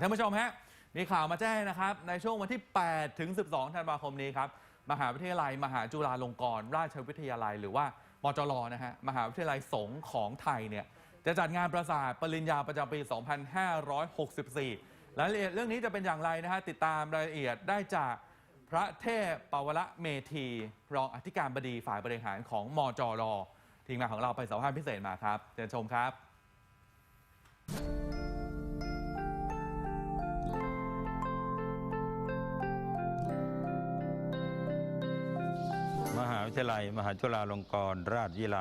ท่านผู้ชมฮะมีข่าวมาแจ้งนะครับ ในช่วงวันที่ 8 ถึง 12 ธันวาคมนี้ครับ มหาวิทยาลัย มหาจุฬาลงกรณราชวิทยาลัย หรือว่ามจรนะฮะมหาวิทยาลัยสงฆ์ของไทยเนี่ยจะจัดงานประสาทปริญญาประจำปี 2564 รายละเอียดเรื่องนี้จะเป็นอย่างไรนะฮะติดตามรายละเอียดได้จากพระเทพปวระเมธี รองอธิการบดีฝ่ายบริหารของมจรทีมงานของเราไปสัมภาษณ์พิเศษมาครับเชิญชมครับ วิทยาลัย มหาจุฬาลงกรณราชวิไล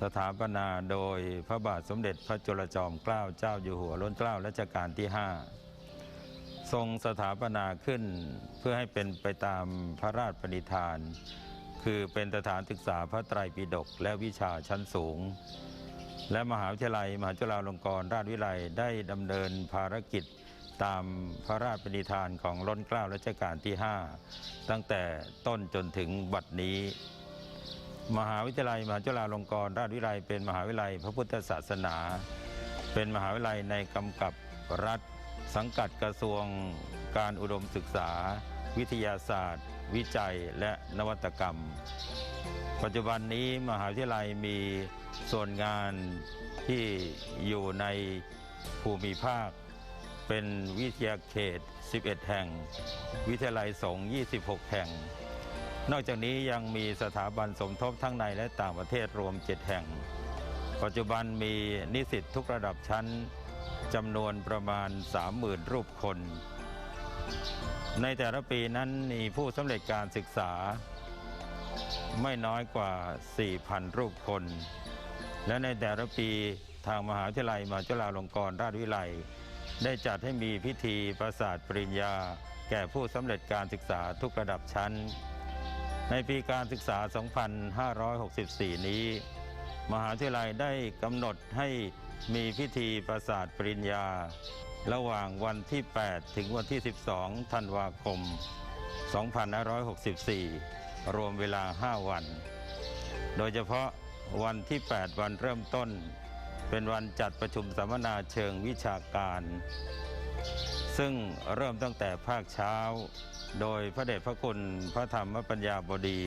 สถาปนาโดยพระบาทสมเด็จพระจุลจอมเกล้าเจ้าอยู่หัวล้นเกล้ารัชกาลที่ 5 ทรงสถาปนาขึ้นเพื่อให้เป็นไปตามพระราชปณิธาน คือเป็นสถานศึกษาพระไตรปิฎกและวิชาชั้นสูง และมหาวิทยาลัย มหาจุฬาลงกรณราชวิไลได้ดำเนินภารกิจ ตามพระราชปณิธานของล้นเกล้ารัชกาลที่ 5 ตั้งแต่ต้นจนถึงบัดนี้ มหาวิทยาลัย มหาจุฬาลงกรณราชวิไลยเป็นมหาวิทยาลัยพระพุทธศาสนา เป็นมหาวิทยาลัยในกำกับรัฐ สังกัดกระทรวงการอุดมศึกษา วิทยาศาสตร์ วิจัยและนวัตกรรม ปัจจุบันนี้มหาวิทยาลัยมีส่วนงานที่อยู่ในภูมิภาค เป็นวิทยาเขต 11 แห่ง วิทยาลัยสงฆ์ 26 แห่ง นอกจากนี้ยังมีสถาบันสมทบทั้งในและต่างประเทศรวม 7 แห่ง ปัจจุบันมีนิสิตทุกระดับชั้นจำนวนประมาณ 30,000 รูปคน ในแต่ละปีนั้นมีผู้สำเร็จการศึกษา ไม่น้อยกว่า 4,000 รูปคน และในแต่ละปีทางมหาวิทยาลัยมหาจุฬาลงกรณราชวิไลย ได้จัดให้มีพิธีประสาทปริญญา แก่ผู้สำเร็จการศึกษาทุกระดับชั้น ในปีการศึกษา 2564 นี้ มหาวิทยาลัยได้กำหนดให้มีพิธีประสาทปริญญา ระหว่างวันที่ 8 ถึงวันที่ 12 ธันวาคม 2564 รวมเวลา 5 วัน โดยเฉพาะวันที่ 8 วันเริ่มต้น เป็นวันจัดประชุมสัมมนาเชิงวิชาการ ซึ่งเริ่มตั้งแต่ภาคเช้า โดยพระเดชพระคุณพระธรรมปัญญาบดี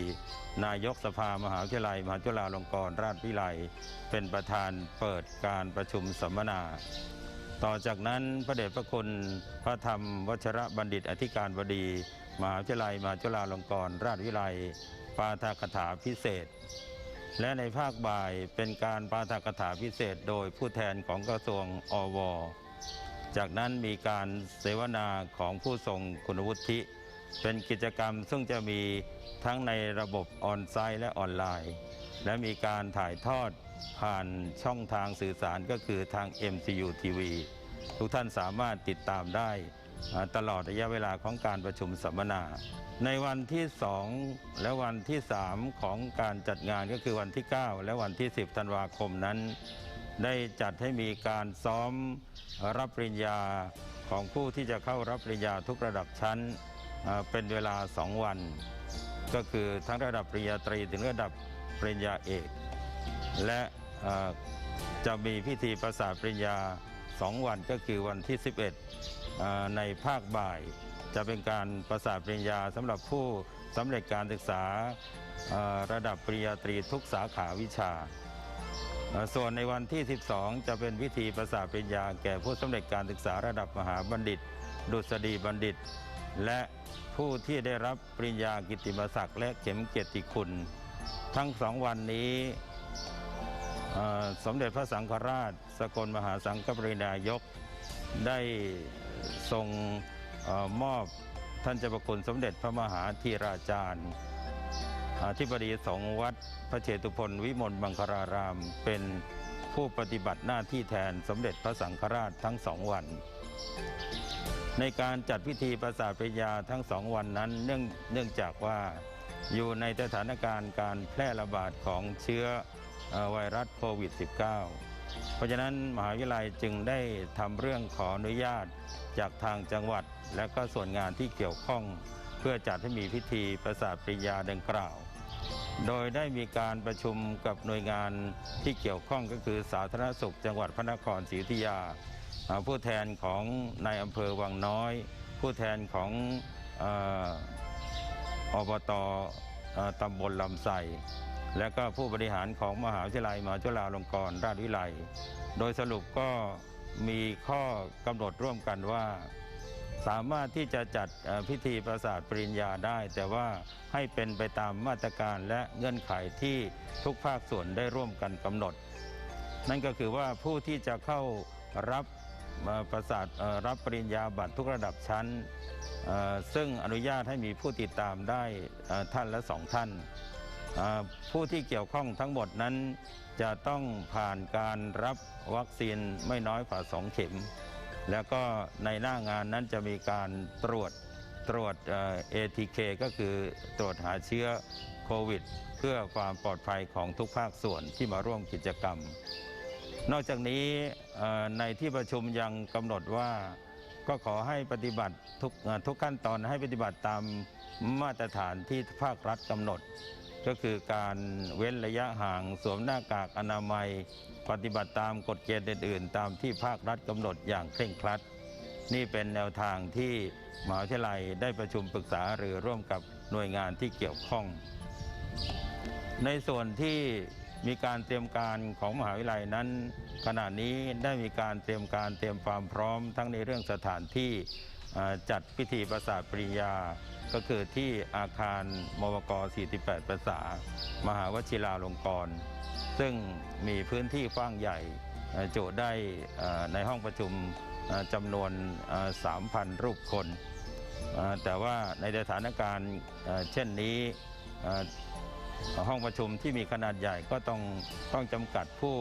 นายกสภามหาวิทยาลัย มหาจุฬาลงกรณราชวิไลเป็นประธานเปิดการประชุมสัมมนา ต่อจากนั้นพระเดชพระคุณพระธรรมวชระบัณฑิตอธิการบดี มหาวิทยาลัย มหาจุฬาลงกรณราชวิไลปาฐกถาพิเศษ และในภาคบ่ายเป็นการปาฐกถาพิเศษโดยผู้แทนของกระทรวงอว จากนั้นมีการเสวนาของผู้ทรงคุณวุฒิ เป็นกิจกรรมซึ่งจะมีทั้งในระบบออนไซต์และออนไลน์ และมีการถ่ายทอดผ่านช่องทางสื่อสารก็คือทาง MCU TV ทุกท่านสามารถติดตามได้ ตลอดระยะเวลาของการประชุมสัมมนา ในวันที่ 2 และวันที่ 3 ของการจัดงานก็คือวันที่ 9 และวันที่ 10 ธันวาคมนั้น ได้จัดให้มีการซ้อมรับปริญญาของผู้ที่จะเข้ารับปริญญาทุกระดับชั้นเป็นเวลา 2 วัน ก็คือทั้งระดับปริญญาตรีถึงระดับปริญญาเอก และจะมีพิธีประสาทปริญญา 2 วันก็คือวันที่ 11เอ่อ ในภาคบ่าย จะเป็นการประสาทปริญญาสำหรับผู้สำเร็จการศึกษาระดับปริญญาตรีทุกสาขาวิชา ส่วนในวันที่ 12 จะเป็นพิธีประสาทปริญญา แก่ผู้สำเร็จการศึกษาระดับมหาบัณฑิต ดุษฎีบัณฑิต และผู้ที่ได้รับปริญญากิตติมศักดิ์และเข็มเกียรติคุณ ทั้งสองวันนี้สมเด็จพระสังฆราช สกลมหาสังฆปรินายกได้ ทรงอมอบท่านเจ้าประคุณสมเด็จพระมหาธีราจารย์อธิบดีสงฆ์วัดพระเชตุพนวิมลมังคาราราม เป็นผู้ปฏิบัติหน้าที่แทนสมเด็จพระสังฆราชทั้งสองวัน ในการจัดพิธีประสาทปริญาทั้งสองวันนั้นเนื่องเนื่องจากว่าอยู่ในสถานการณ์การแพร่ระบาดของเชื้อไวรัสโควิด -19 ราะฉะนั้นมหาวิทยาลัยจึงได้ทำเรื่องขออนุญาตจากทางจังหวัด และก็ส่วนงานที่เกี่ยวข้อง เพื่อจัดให้มีพิธีประสาทปริญญาดังกล่าว โดยได้มีการประชุมกับหน่วยงานที่เกี่ยวข้องก็คือสาธารณสุข จังหวัดพระนครศรีอยุธยา ผู้แทนของนายอำเภอวังน้อย ผู้แทนของอออบตอตำบลลำไส และก็ผู้บริหารของมหาวิทยาลัยมหาจุฬาลงกรณราชวิไลโดยสรุปก็มีข้อกำหนดร่วมกันว่า สามารถที่จะจัดพิธีประสาทปริญญาได้ แต่ว่าให้เป็นไปตามมาตรการและเงื่อนไขที่ทุกภาคส่วนได้ร่วมกันกำหนด นั่นก็คือว่าผู้ที่จะเข้ารับประสาทรับปริญญาบัตรทุกระดับชั้น ซึ่งอนุญาตให้มีผู้ติดตามได้ท่านละสองท่าน ผู้ที่เกี่ยวข้องทั้งหมดนั้น จะต้องผ่านการรับวัคซีนไม่น้อยกว่าสองเข็ม แล้วก็ในหน้างานนั้นจะมีการตรวจตรวจเอ่อ ATK ก็คือตรวจหาเชื้อโควิด เพื่อความปลอดภัยของทุกภาคส่วนที่มาร่วมกิจกรรม นอกจากนี้ในที่ประชุมยังกำหนดว่าก็ขอให้ปฏิบัติทุกทุกขั้นตอนให้ปฏิบัติตามมาตรฐานที่ภาครัฐกำหนด ก็คือการเว้นระยะห่างสวมหน้ากากอนามัย ปฏิบัติตามกฎเกณฑ์อื่นๆ ตามที่ภาครัฐกำหนดอย่างเคร่งครัด นี่เป็นแนวทางที่มหาวิทยาลัยได้ประชุมปรึกษาหรือร่วมกับหน่วยงานที่เกี่ยวข้อง ในส่วนที่มีการเตรียมการของมหาวิทยาลัยนั้น ขณะนี้ได้มีการเตรียมการเตรียมความพร้อมทั้งในเรื่องสถานที่ จัดพิธีประสาทปริญญาก็คือที่อาคารมวก 48 ประษามหาวชิราลงกรณ์ซึ่งมีพื้นที่กว้างใหญ่จุได้ในห้องประชุมจำนวน 3,000 รูปคน แต่ว่าในสถานการณ์เช่นนี้ห้องประชุมที่มีขนาดใหญ่ก็ต้องต้องจำกัดผู้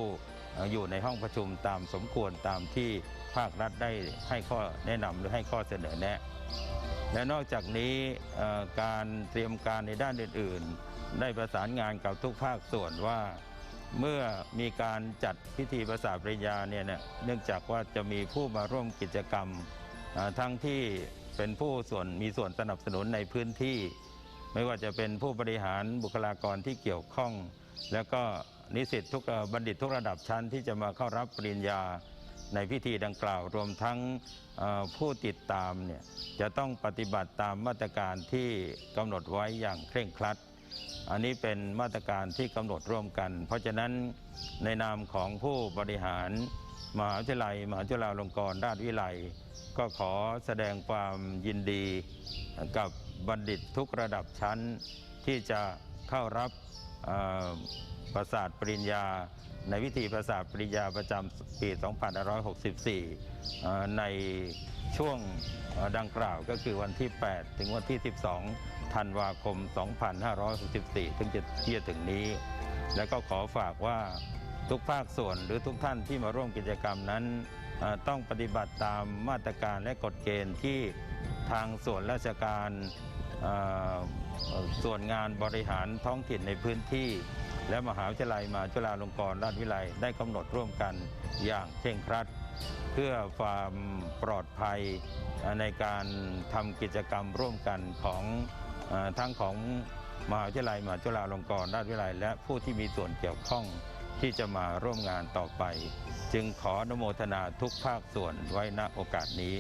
อยู่ในห้องประชุมตามสมควรตามที่ภาครัฐได้ให้ข้อแนะนำหรือให้ข้อเสนอแนะ และนอกจากนี้การเตรียมการในด้านอื่น ๆ ได้ประสานงานกับทุกภาคส่วนว่า เมื่อมีการจัดพิธีประสาปริญญาเนี่ยเนี่ยเนื่องจากว่าจะมีผู้มาร่วมกิจกรรมทั้งที่เป็นผู้ส่วนมีส่วนสนับสนุนในพื้นที่ ไม่ว่าจะเป็นผู้บริหารบุคลากรที่เกี่ยวข้อง แล้วก็ นิสิตทุกบัณฑิตทุกระดับชั้นที่จะมาเข้ารับปริญญาในพิธีดังกล่าว รวมทั้งผู้ติดตามเนี่ยจะต้องปฏิบัติตามมาตรการที่กำหนดไว้อย่างเคร่งครัด อันนี้เป็นมาตรการที่กำหนดร่วมกัน เพราะฉะนั้นในนามของผู้บริหารมหาวิทยาลัย มหาจุฬาลงกรณราชวิไลยก็ขอแสดงความยินดีกับบัณฑิตทุกระดับชั้นที่จะเข้ารับ ประสาทปริญญา ในวิธีประสาทปริญญาประจำปี 2564เอ่ในช่วงดังกล่าวก็คือวันที่ 8 ถึงวันที่ 12 ธันวาคม 2564ถึงจะที่จะถึงนี้ แล้วก็ขอฝากว่าทุกภาคส่วนหรือทุกท่านที่มาร่วมกิจกรรมนั้นต้องปฏิบัติตามมาตรการและกฎเกณฑ์ที่ทางส่วนราชการส่วนงานบริหารท้องถิ่นในพื้นที่ และมหาวิทยาลัยมหาจุฬาลงกรณราชวิไลยได้กำหนดร่วมกันอย่างเคร่งครัด เพื่อความปลอดภัยในการทำกิจกรรมร่วมกันของอทั้งของมหาวิทยาลัยมหาจุฬาลงกรณราชวิทยาลัย และผู้ที่มีส่วนเกี่ยวข้องที่จะมาร่วมงานต่อไป จึงขออนุโมทนาทุกภาคส่วนไว้ณโอกาสนี้